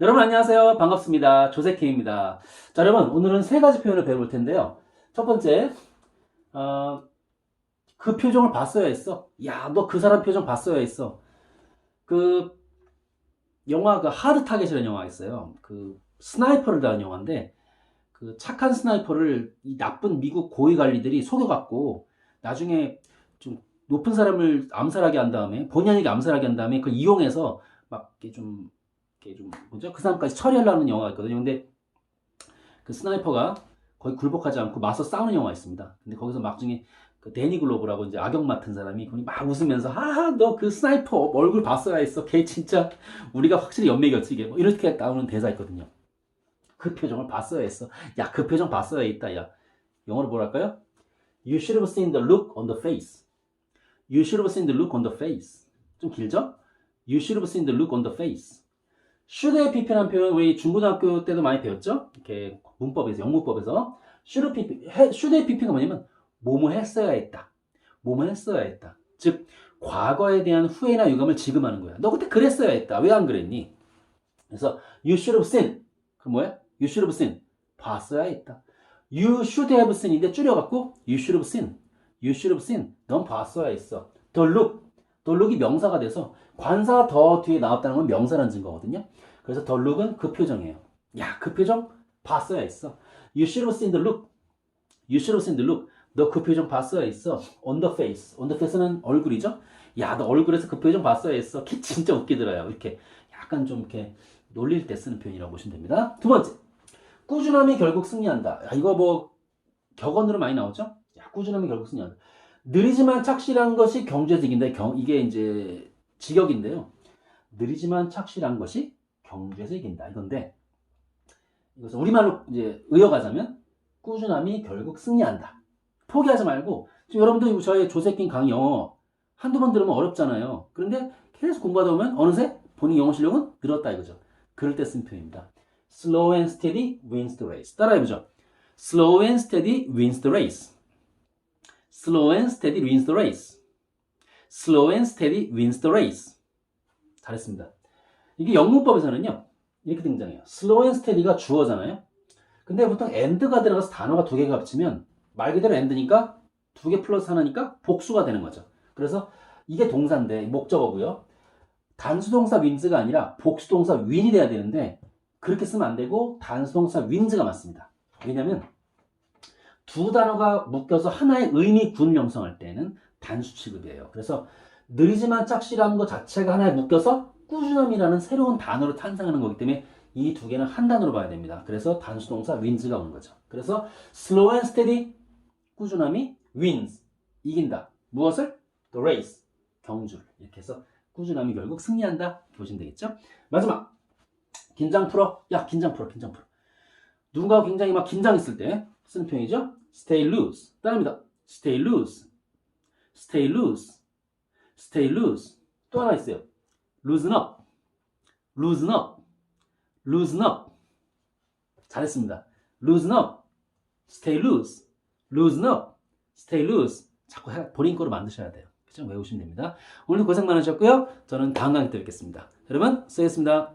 여러분 안녕하세요. 반갑습니다. 조세케입니다. 자, 여러분 오늘은 세 가지 표현을 배워볼 텐데요. 첫 번째, 어, 그 표정을 봤어야 했어. 야, 너 그 사람 표정 봤어야 했어. 그 영화 그 하드 타겟이라는 영화가 있어요. 그 스나이퍼를 다한 영화인데 그 착한 스나이퍼를 이 나쁜 미국 고위 관리들이 속여갖고 나중에 좀 높은 사람을 암살하게 한 다음에 본연에게 암살하게 한 다음에 그걸 이용해서 막 이렇게 좀 이렇게 좀 뭐죠? 그 사람까지 처리하려는 영화가 있거든요. 근데 그 스나이퍼가 거의 굴복하지 않고 맞서 싸우는 영화가 있습니다. 근데 거기서 막 중에 그 데니 글로브라고 이제 악역 맡은 사람이 막 웃으면서 하하 너 그 스나이퍼 얼굴 봤어야 했어. 걔 진짜 우리가 확실히 연맥이었지 이게 뭐 이렇게 나오는 대사 있거든요. 그 표정을 봤어야 했어. 야 그 표정 봤어야 했다. 야 영어로 뭐랄까요? You should have seen the look on the face. You should have seen the look on the face. 좀 길죠? You should have seen the look on the face. Should의 pp라는 표현 우리 중고등학교 때도 많이 배웠죠? 이렇게 문법에서 영문법에서 should pp 해- should의 pp가 뭐냐면 뭐뭐 했어야 했다. 뭐뭐 했어야 했다. 즉 과거에 대한 후회나 유감을 지금 하는 거야. 너 그때 그랬어야 했다. 왜 안 그랬니? 그래서 you should have seen 그 뭐야? you should have seen 봤어야 했다. you should have seen인데 줄여갖고 you should have seen you should have seen 넌 봤어야 했어. the look look이 명사가 돼서 관사가 더 뒤에 나왔다는 건 명사라는 증거거든요. 그래서 look은 그 표정이에요. 야, 그 표정 봤어야 했어. You should have seen the look. You should have seen the look. 너 그 표정 봤어야 했어. On the face. On the face는 얼굴이죠. 야, 너 얼굴에서 그 표정 봤어야 했어. 키 진짜 웃기더라요. 이렇게 약간 좀 이렇게 놀릴 때 쓰는 표현이라고 보시면 됩니다. 두 번째. 꾸준함이 결국 승리한다. 야, 이거 뭐 격언으로 많이 나오죠? 야, 꾸준함이 결국 승리한다. 느리지만 착실한 것이 이긴다. 경, 이게 이제 직역인데요. 느리지만 착실한 것이 이긴다. 이건데, 이것을 우리말로 이제 의역하자면, 꾸준함이 결국 승리한다. 포기하지 말고, 지금 여러분들 저의 조세낀 강의 영어 한두 번 들으면 어렵잖아요. 그런데 계속 공부하다 보면 어느새 본인 영어 실력은 늘었다 이거죠. 그럴 때 쓴 표현입니다. Slow and steady wins the race. 따라해보죠. Slow and steady wins the race. Slow and steady wins the race. Slow and steady wins the race. 잘했습니다. 이게 영문법에서는요, 이렇게 등장해요. Slow and steady가 주어잖아요. 근데 보통 and가 들어가서 단어가 두 개가 합치면 말 그대로 and니까 두 개 플러스 하나니까 복수가 되는 거죠. 그래서 이게 동사인데 목적어고요. 단수동사 윈즈가 아니라 복수동사 윈이 돼야 되는데 그렇게 쓰면 안 되고 단수동사 윈즈가 맞습니다. 왜냐면 두 단어가 묶여서 하나의 의미 군 명성할 때는 단수 취급이에요. 그래서 느리지만 착실한 것 자체가 하나에 묶여서 꾸준함이라는 새로운 단어로 탄생하는 거기 때문에 이 두 개는 한 단어로 봐야 됩니다. 그래서 단수 동사 윈즈가 오는 거죠. 그래서 slow and steady 꾸준함이 wins 이긴다. 무엇을? the race 경주를 이렇게 해서 꾸준함이 결국 승리한다 보시면 되겠죠. 마지막 긴장 풀어. 야 긴장 풀어. 긴장 풀어. 누군가 굉장히 막 긴장했을 때 쓰는 표현이죠. Stay loose. 따라합니다. stay loose. stay loose. stay loose. 또 하나 있어요. loosen up. loosen up. loosen up. 잘했습니다. loosen up. stay loose. loosen up. stay loose. 자꾸 해- 본인 거로 만드셔야 돼요. 그죠? 외우시면 됩니다. 오늘 고생 많으셨고요. 저는 다음 강의 때 뵙겠습니다. 여러분, 수고했습니다.